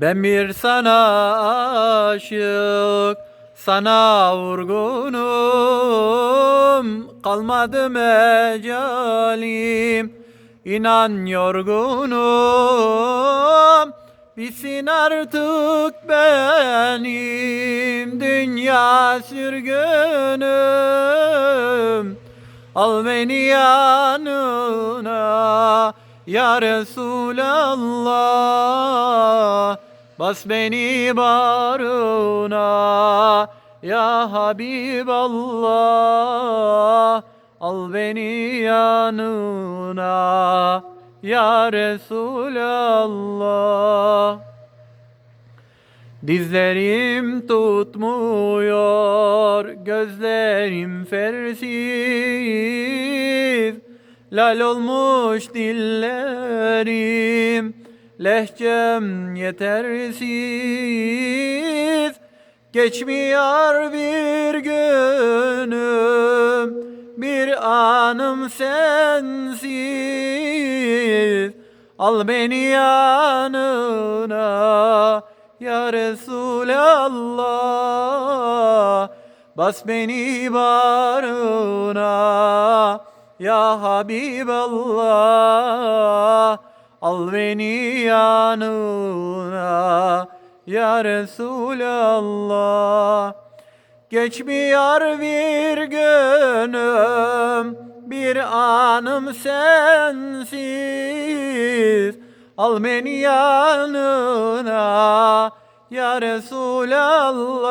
Ben bir sana aşık, sana vurgunum, kalmadı mecalim, inan yorgunum, bitsin artık benim dünya sürgünüm. Al beni yanına ya Resulallah Bas beni barına ya Habiballah. Al beni yanına ya Resulallah. Dizlerim tutmuyor, gözlerim fersiz. Lal olmuş dillerim, lehçem yetersiz Geçmiyor bir günüm, bir anım sensiz Al beni yanına ya Resulallah. Bas beni barına ya Habiballah Al beni yanına ya Resulallah Geçmiyor bir günüm, bir anım sensiz. Al beni yanına ya Resulallah.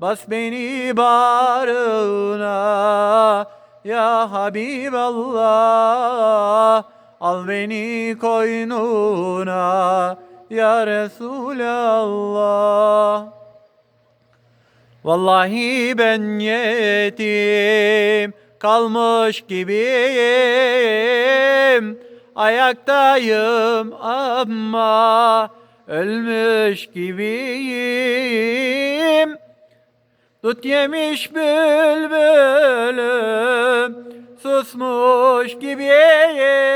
Bas beni barına ya Habiballah. Al beni koynuna ya Resulallah. Vallahi ben yetim kalmış gibiyim. Ayaktayım ama ölmüş gibiyim. Dut yemiş bülbülüm susmuş gibiyim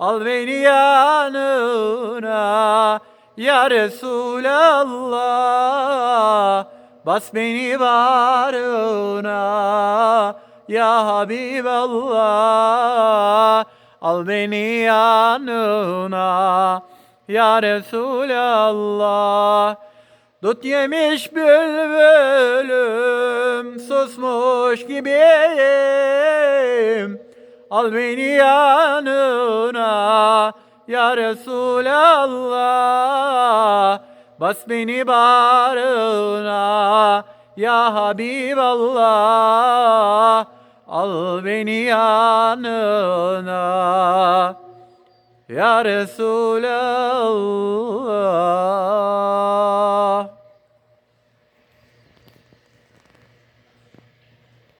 Al beni yanına ya Resulallah. Bas beni barına ya Habiballah. Al beni yanına ya Resulallah. Dut yemiş bülbülüm susmuş gibiyim Al beni yanına ya Resulallah. Bas beni barına ya Habiballah. Al beni yanına ya Resulallah